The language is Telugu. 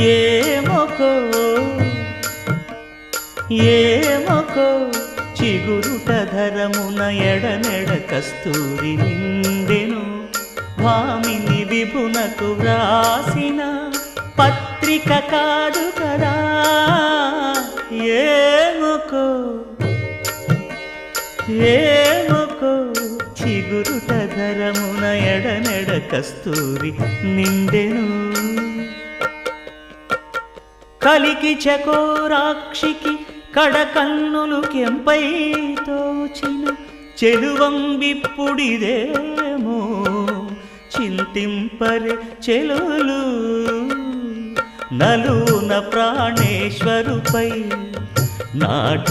ఏమొకో ఏమొకో చిగురుట ధరమున ఎడనెడ కస్తూరి నిండెను. భామిని విభునకు వ్రాసిన పత్రిక కాదు కదా ఏమొకో ఏమొకో చిగురుట ధరమున ఎడనెడ కస్తూరి నిండెను. కలికి చకోరాక్షికి కడకన్నులు కెంపై తోచిన చెలువంబిప్పుడిదేమో చింతింపరే చెలులు. నలున ప్రాణేశ్వరుపై నాటు